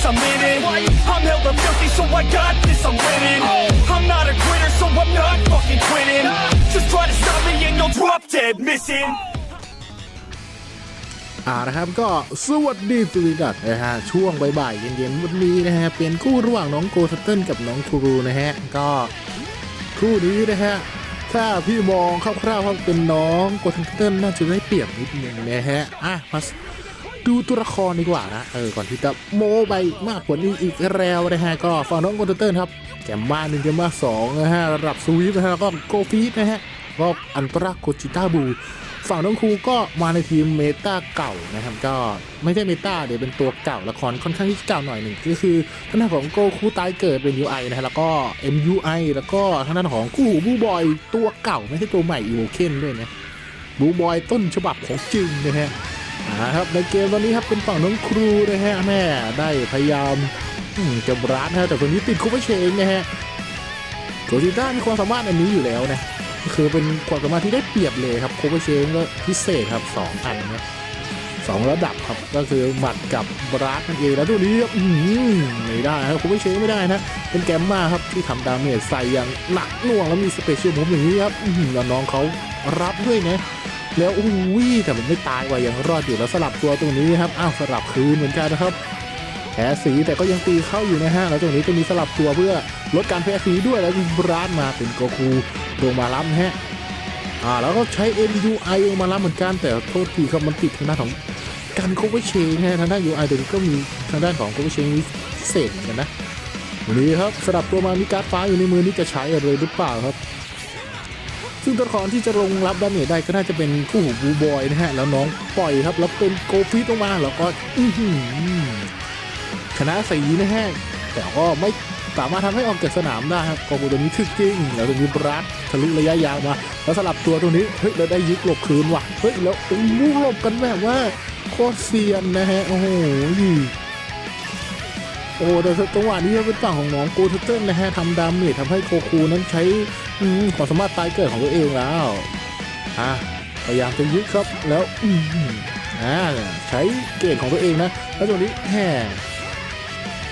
this, I'm in it. I'm hella filthy, so I got this, I'm winning. I'm not a quitter, so I'm not fucking quitting. Just try to stop me and you'll drop dead missing. อ่านะครับก็สวัสดีสวีดัตนะฮะช่วงบ่ายๆเย็นๆวันนี้นะฮะเป็นคู่ระหว่างน้องโกทัตเติลกับน้องครูนะฮะก็คู่นี้นะฮะถ้าพี่มองคร่าวๆว่าเป็นน้องโกทัตเติลน่าจะได้เปรียบนิดนึงนะฮะอะมา ดูตัวละครดีกว่านะเออก่อนที่จะโมไปมากกว่านี้อีกแล้วนะฮะก็ฝั่งน้องโกทัตเติลครับแกมมาหนึ่งแกมมาสองนะฮะระดับสวีปนะฮะแล้วก็โกฟีดนะฮะก็อันตราโกจิต้าบูฝั่งน้องครูก็มาในทีมเมตาเก่านะครับก็ไม่ใช่เมตาเดี๋ยวเป็นตัวเก่าละครค่อนข้างที่เก่าหน่อยหนึ่งก็คือทางด้านของโกคูตายเกิดเป็น UI นะฮะแล้วก็ MUI แล้วก็ทางด้านของคู่หูบูบอยตัวเก่าไม่ใช่ตัวใหม่อีโวเคนด้วยนะบูบอยต้นฉบับของจริงนะฮะ อ่าครับในเกมวันนี้ครับเป็นฝั่งน้องครูนะฮะแม่ได้พยายามมจะรัดนะฮะแต่คนนี้ติดคูเปอร์เชงนะฮะโกจิต้ามีความสามารถอันนี้อยู่แล้วนะคือเป็นความสามารถที่ได้เปรียบเลยครับโคเวเชงก็พิเศษครับสองอันนะสองระดับครับก็คือหมัดกับบราสนั่นเองแล้วตัวนี้ครับอื้อหือไม่ได้ครับโคเวเชงไม่ได้นะเป็นแกมมาครับที่ทำดาเมจใส่อย่างหนักหน่วงแล้วมีสเปเชียลมูฟอย่างนี้ครับแล้วน้องเขารับด้วยนะ แล้วอุ้ยแต่มันไม่ตายว่ะยังรอดอยู่แล้วสลับตัวตรงนี้ครับอ้าวสลับคืนเหมือนกันนะครับแพ้สีแต่ก็ยังตีเข้าอยู่นะฮะแล้วตรงนี้ก็มีสลับตัวเพื่อลดการแพ้สีด้วยแล้วบราสมาเป็นโกคูลงมารับฮะอ่าแล้วก็ใช้ MUI ลงมารับเหมือนกันแต่โทษทีครับมันติดทางด้านของการโคเวเชงฮะทางด้าน UI ตัวนี้ก็มีทางด้านของโคเวเชงพิเศษเหมือนกันนะนนี้ครับสลับตัวมามีการ์ดฟ้าอยู่ในมือนี่จะใช้อะไรหรือเปล่าครับ ซึ่งตัวละครที่จะลงรับดาเมจได้ก็น่าจะเป็นคู่หูบูบอยนะฮะ แล้วน้องปล่อยครับ แล้วเป็นโกฟิตลงมาแล้วก็อื้อหือชนะสีนะฮะ แต่ก็ไม่สามารถทำให้ออกจากสนามได้ครับกองบุตัวนี้ถึกจริง แล้วตรงนี้บรัดทะลุระยะยาวมา แล้วสลับตัวตรงนี้ เฮ้ยเราได้ยึกหลบคืนว่ะ เฮ้ยแล้วลูกหลบกันแบบว่าโคตรเซียนนะฮะ โอ้โห โอ้แต่จังหวะนี้เป็นฝั่งของน้องโกเทเติลนะฮะทำดาเมจทำให้โคคูนั้นใช้อืมความสามารถตายเกิดของตัวเองแล้วอะพยายามจะยึดครับแล้วอืมอ่าใช้เกรดของตัวเองนะแล้วตรงนี้แห่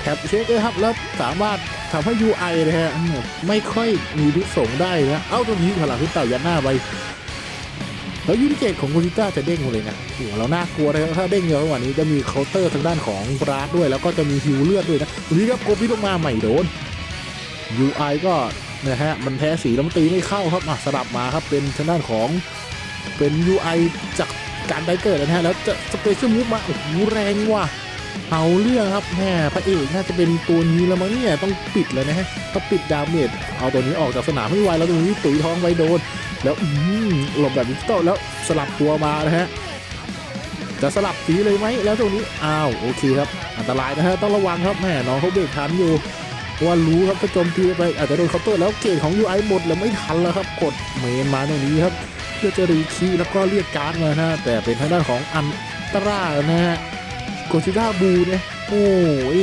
แท็บเช็คเลยครับแล้วสามารถทำให้ UI นะฮะอืมไม่ค่อยมีพิษสงได้นะ เอ้าตรงนี้พลังขึ้นเต่ายัดหน้าไป แล้วยูนิเกตของคุณซิต้าจะเด้งหมดเลยนะหัวเราน่ากลัวนะครับถ้าเด้งเยอะกว่านี้จะมีเคาน์เตอร์ทางด้านของบราสด้วย แล้วก็จะมีฮิวเลือดด้วยนะตรงนี้ครับโกพิลงมาใหม่โดน UI ก็นะฮะมันแพ้สีแล้วมันตีไม่เข้าครับอะสลับมาครับเป็นทางด้านของเป็น UI จากการไดเกิดนะฮะแล้วจะสเปเชียลมูฟมาโอ้โหแรงว่ะเอาเรื่องครับแม่พระเอกน่าจะเป็นตัวนี้แล้วมั้งเนี่ยต้องปิดเลยนะฮะต้องปิดดาเมจเอาตัวนี้ออกจากสนามไม่ไหวแล้วตรงนี้ตุ๋ยท้องไปโดน แล้วหลบแบบดิจิตอลแล้วสลับตัวมานะฮะจะสลับสีเลยไหมแล้วตรงนี้อ้าวโอเคครับ อันตรายนะฮะต้องระวังครับแม่น้องเขาเบรกทันอยู่ว่ารู้ครับถ้าโจมตีไปอาจจะโดนเคาน์เตอร์แล้วเกรดของ UI หมดแล้วไม่ทันแล้วครับกดเมนมาตรงนี้ครับเพื่อจะรีคีแล้วก็เรียกการ์ดมานะแต่เป็นทางด้านของอันตรานะฮะโกชิด้าบูเนี่ยโอ้ย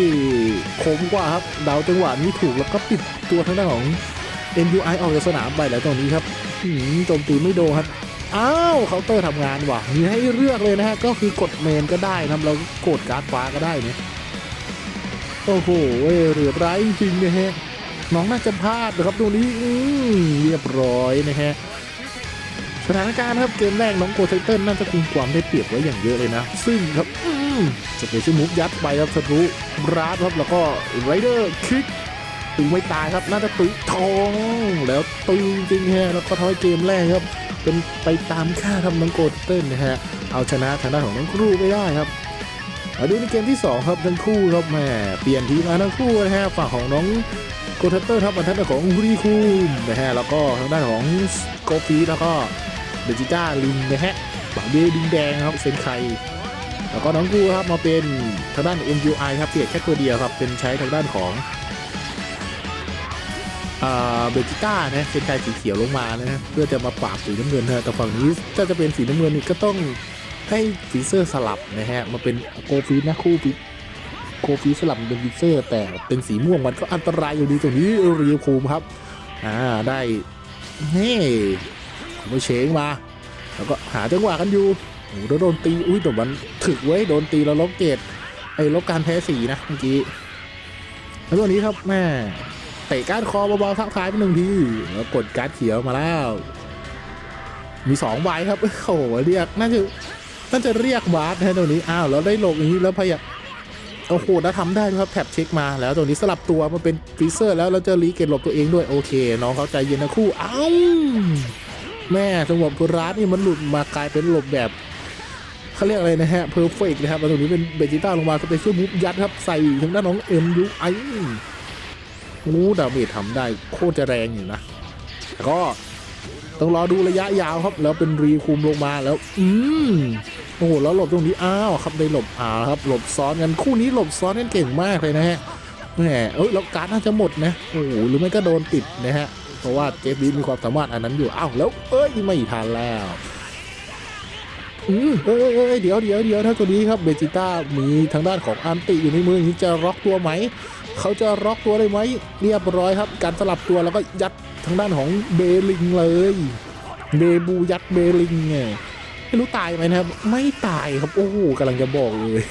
คมกว่าครับ ดาวจังหวะนี้ถูกแล้วก็ปิดตัวทางด้านของ MUI ออกจากสนามไปแล้วตรงนี้ครับ โจมตีไม่โดนครับ อ้าวเคาน์เตอร์ทำงานว่ะมีให้เลือกเลยนะฮะ ก็คือกดเมนก็ได้นะครับเรากดการ์ดฟ้าก็ได้เนี่ยโอ้โหเหลือร้ายจริงนะฮะ น้องน่าจะพลาดนะครับตรงนี้อืมเรียบร้อยนะฮะสถานการณ์ครับเกมแรกน้องโกไทเติลน่าจะคุมความได้เปรียบไว้อย่างเยอะเลยนะ ซึ่งครับอืมสเปเชียลมูฟยัดไปครับทะลุราสครับแล้วก็ไรเดอร์คิก ตีไม่ตายครับ น่าจะตุยทองแล้วตึงจริงฮะแล้วก็ทำให้เกมแรกครับ เป็นไปตามค่าทำน้องโกไทเติลนะฮะเอาชนะทางด้านของน้องครูไม่ได้ครับมาดูในเกมที่สองครับทั้งคู่ครับแหม่เปลี่ยนทีมมาทั้งคู่นะฮะฝั่งของน้องโกไทเติลครับมาทางด้านของรีคูมนะฮะแล้วก็ทางด้านของโกฟีแล้วก็เบจิต้าลิงนะฮะหวังเบลิงแดงครับเซนไคแล้วก็น้องกูครับมาเป็นทางด้าน MUI ครับเปลี่ยนแค่ตัวเดียวครับเป็นใช้ทางด้านของ เบจิต้านะเซนไคสีเขียวลงมานะฮะเพื่อจะมาปราบสีน้ำเงินนะแต่ฝั่งนี้ถ้าจะเป็นสีน้ำเงินนี่ก็ต้องให้ฟีเซอร์สลับนะฮะมาเป็นโกฟีนะคู่ฟีโกฟีสลับเป็นฟีเซอร์ แต่เป็นสีม่วงมันก็อันตรายอยู่ดีตรงนี้เรียวคูมครับอ่าได้เฮ้ผมไปเชงมา แล้วก็หาจังหวะกันอยู่โอ้โหโดนตีอุ้ยแต่มันถึกไว้โดนตีแล้วล็อกเกตไอ้ลบการแพ้สีนะเมื่อกี้แล้วตัวนี้ครับแม่ เตะก้านคอเบาๆทักทายไปหนึ่งทีแล้วกดการ์ดเขียวมาแล้ว มีสองใบครับโอ้โหเรียกน่าจะน่าจะเรียกวาร์ดนะตัวนี้อ้าวแล้วได้หลบอย่างนี้แล้วพยายามโอ้โหแล้วทำได้ครับแท็บเช็คมาแล้วตัวนี้สลับตัวมาเป็นฟีเซอร์แล้วแล้วเจะรีเกตหลบตัวเองด้วยโอเค น้องเขาใจเย็นนะคู่เอ้าแม่สงบกุราสนี่มันหลุดมากลายเป็นหลบแบบเขาเรียกอะไรนะฮะเพอร์เฟกนะครับตัวนี้เป็นเบจิต้าลงมาสเปเชียลมูฟยัดครับใส่ทางด้านน้องเอ็มยูไอ โอ้ดาเมจทำได้โคตรจะแรงอยู่นะแต่ก็ต้องรอดูระยะยาวครับ แล้วเป็นรีคุมลงมาแล้ว อืมโอ้โหแล้วหลบตรงนี้อ้าวครับได้หลบอ่าครับ หลบซ้อนกันคู่นี้หลบซ้อนกันเก่งมากเลยนะฮะแหมเอ้ยแล้วการ์ดน่าจะหมดนะโอ้โหหรือไม่ก็โดนติดนะฮะเพราะว่าเจฟบีมีความสามารถอันนั้นอยู่อ้าวแล้วเอ้ยไม่ทันแล้วอืมเอ้ยเอ้ยเอ้ยเดี๋ยวเดี๋ยวเดี๋ยวถ้าตัวนี้ครับเบจิต้ามีทางด้านของอันติอยู่ในมืออย่างนี้จะล็อกตัวไหม เขาจะล็อกตัวได้ไหมเรียบร้อยครับ การสลับตัวแล้วก็ยัดทางด้านของเบลิงเลยเบบูยัดเบลิงไงไม่รู้ตายไหมนะครับ ไม่ตายครับโอ้โหกำลังจะบอกเลย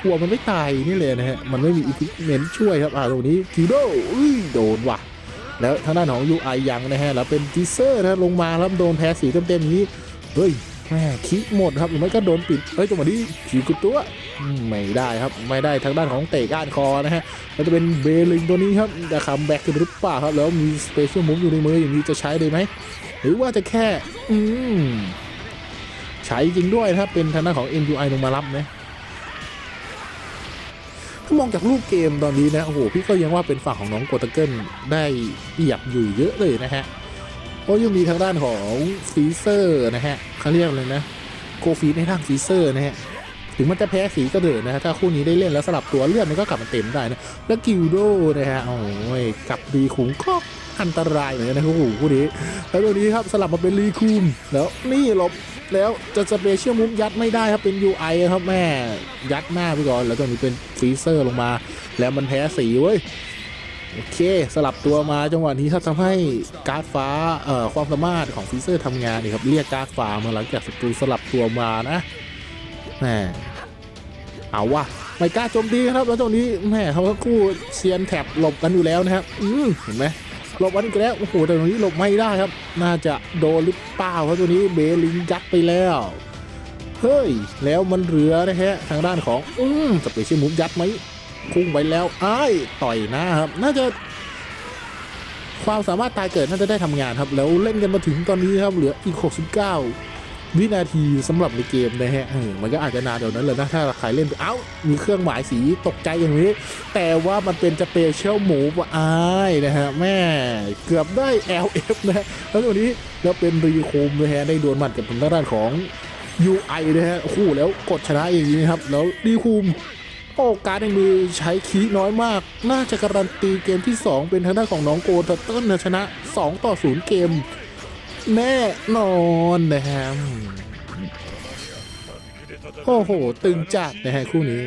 กลัวมันไม่ตายนี่เลยนะฮะ มันไม่มีอิทธิเมนช่วยครับ อ่าตรงนี้คิโดอุ้ยโดนว่ะ แล้วทางด้านของยูไอยังนะฮะ แล้วเป็นจีเซอร์นะลงมาแล้วโดนแพ้สีเต็มๆนี้ เฮ้ย แม่คิหมดครับหรือไม่ก็โดนปิดเฮ้ยจังหวะนี้ขีกุตัวไม่ได้ครับไม่ได้ทางด้านของเตะก้านคอนะฮะแล้วจะเป็นเบลิงตัวนี้ครับจะคัมแบ็กหรือเปล่าครับแล้วมีสเปเชียลมูฟอยู่ในมืออย่างนี้จะใช้ได้ไหมหรือว่าจะแค่ อืมใช้จริงด้วยนะครับเป็นทางด้านของ MUI ลงมารับนะถ้ามองจากรูปเกมตอนนี้นะโอ้โหพี่ก็ยังว่าเป็นฝั่งของน้องโกตเกิลได้เปรียบอยู่เยอะเลยนะฮะ เพรายังมีทางด้านของฟีเซอร์นะฮะเขาเรียกเลยนะโกฟีในทางฟีเซอร์นะฮะถึงมันจะแพ้สีก็เถอะนะฮะถ้าคู่นี้ได้เล่นแล้วสลับตัวเลือดมันก็กลับมาเต็มได้นะแล้วกิลโดนะฮะโอ้ยกลับรีคุมก็อันตรายเหมือนกันนะคู่หูคู่นี้แล้วตัวนี้ครับสลับมาเป็นรีคุมแล้วนี่หลบแล้วจะสเปเชียลมุฟยัดไม่ได้ครับเป็น UI ครับแม่ยัดหน้าไปก่อนแล้วตัวนี้เป็นฟีเซอร์ลงมา แล้วมันแพ้สีเว้ย โอเค สลับตัวมาจังหวะนี้ครับทำให้การ์ดฟ้าเอ่อความสามารถของฟีเซอร์ทำงานนี่ครับเรียกการ์ดฟ้ามาหลังจากศัตรูสลับตัวมานะแหมเอาวะไม่กล้าโจมตีครับแล้วตรงนี้แม่เขาก็คู่เซียนแท็บหลบกันอยู่แล้วนะครับอืมเห็นไหมหลบกันอีกแล้วโอ้โหแต่ตรงนี้หลบไม่ได้ครับ น่าจะโดนหรือเปล่าเพราะตัวนี้เบลิงยัดไปแล้วเฮ้ยแล้วมันเหลือนะฮะทางด้านของอืมสเปเชียลมูฟยัดไหม พุ่งไปแล้วอ้ายต่อยหน้าครับ น่าจะ ความสามารถตายเกิดน่าจะได้ทำงานครับ แล้วเล่นกันมาถึงตอนนี้ครับเหลืออีก 69 วินาทีสำหรับในเกมนะฮะมันก็อาจจะนานเดี๋ยวนั้นเลยนะถ้าใครเล่นเอ้ามีเครื่องหมายสีตกใจอย่างนี้ แต่ว่ามันเป็นสเปเชียลหมูว่าอ้ายนะฮะแม่เกือบได้ LF นะฮะแล้วตัวนี้แล้วเป็นรีโคมนะฮะได้ดวลหมัดกับทางด้านของ UI นะฮะคู่แล้วกดชนะอย่างนี้นะครับ แล้วรีคูม โอ้การในมือใช้คีน้อยมาก น่าจะการันตีเกมที่ 2 เป็นทางด้านของน้องโกเทเติ้ลนชนะ 2 ต่อ 0 เกม แน่นอนนะฮะโอ้โห ตึงจัดนะฮะคู่นี้